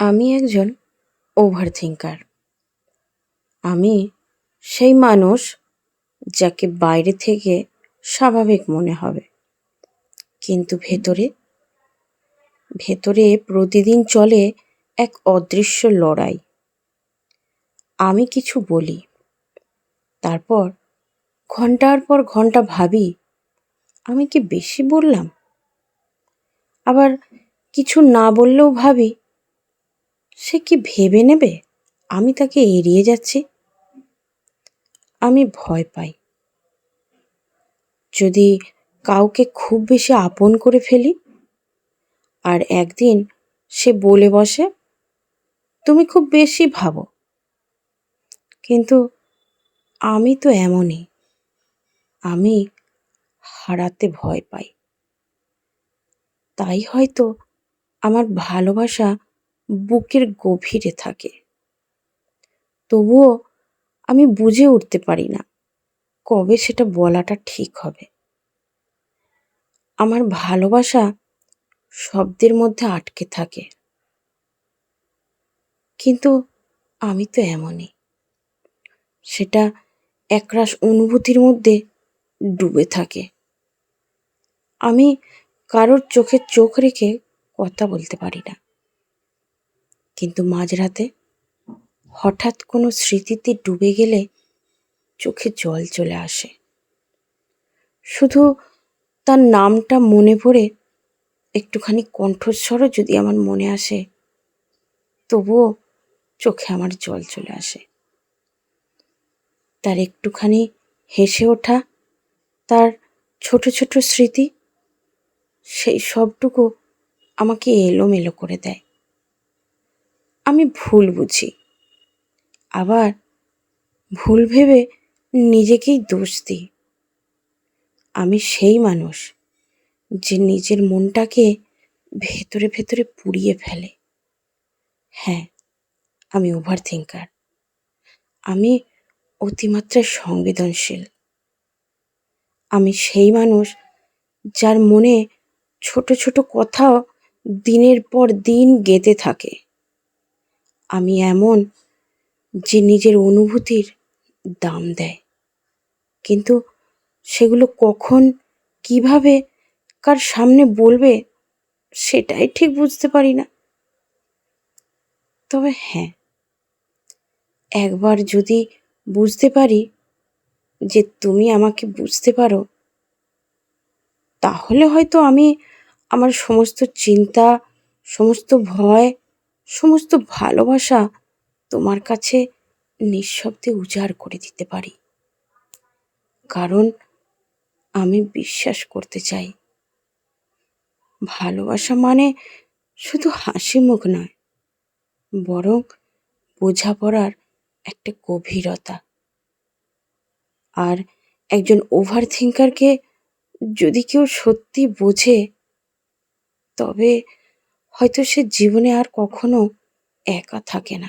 আমি একজন over thinker আমি সেই মানুষ যাকে বাইরে থেকে স্বাভাবিক মনে হবে। কিন্তু ভেতরে ভেতরে প্রতিদিন চলে এক অদৃশ্য লড়াই। আমি কিছু বলি, তারপর ঘণ্টার পর ঘণ্টা ভাবি, আমি কি বেশি বললাম? আবার কিছু না বললেও ভাবি সে কি ভেবে নেবে? আমি তাকে এড়িয়ে যাচ্ছি। আমি ভয় পাই। যদি কাউকে খুব বেশি আপন করে ফেলি? আর একদিন সে বলে বসে, তুমি খুব বেশি ভাবো। কিন্তু আমি তো এমনই। আমি হারাতে ভয় পাই। তাই হয়তো আমার ভালোবাসা বুকের গভীরে থাকে। তবুও আমি বুঝে উঠতে পারি না কবে সেটা বলাটা ঠিক হবে। আমার ভালোবাসা শব্দের মধ্যে আটকে থাকে। কিন্তু আমি তো এমনই। সেটা একরাশ অনুভূতির মধ্যে ডুবে থাকে। আমি কারোর চোখে চোখ রেখে কথা বলতে পারি না। কিন্তু মাঝরাতে হঠাৎ কোনো স্মৃতিতে ডুবে গেলে চোখে জল চলে আসে। শুধু তার নামটা মনে পড়ে একটুখানি কণ্ঠস্বরও যদি আমার মনে আসে, তবুও চোখে আমার জল চলে আসে। তার একটুখানি হেসে ওঠা, তার ছোট ছোট স্মৃতি, সেই সবটুকু আমাকে এলোমেলো করে দেয়। আমি ভুল বুঝি। আবার ভুল ভেবে নিজেকেই দোষ দিই। আমি সেই মানুষ যে নিজের মনটাকে ভেতরে ভেতরে পুড়িয়ে ফেলে। হ্যাঁ আমি ওভার থিঙ্কার আমি অতিমাত্রায় সংবেদনশীল। আমি সেই মানুষ যার মনে ছোট ছোট কথাও দিনের পর দিন গেঁথে থাকে। আমি এমন যে নিজের অনুভূতির দাম দেয়। কিন্তু সেগুলো কখন, কীভাবে, কার সামনে বলবে, সেটাই ঠিক বুঝতে পারি না। তবে হ্যাঁ একবার যদি বুঝতে পারি যে তুমি আমাকে বুঝতে পারো, তাহলে হয়তো আমি আমার সমস্ত চিন্তা, সমস্ত ভয় সমস্ত ভালোবাসা তোমার কাছে নিঃশব্দে উজাড় করে দিতে পারি। কারণ আমি বিশ্বাস করতে চাই। ভালোবাসা মানে শুধু হাসি মুখ নয়, বরং বোঝাপড়ার একটা গভীরতা। আর একজন ওভার থিঙ্কারকে যদি কেউ সত্যি বোঝে, তবে হয়তো সে জীবনে আর কখনো একা থাকে না।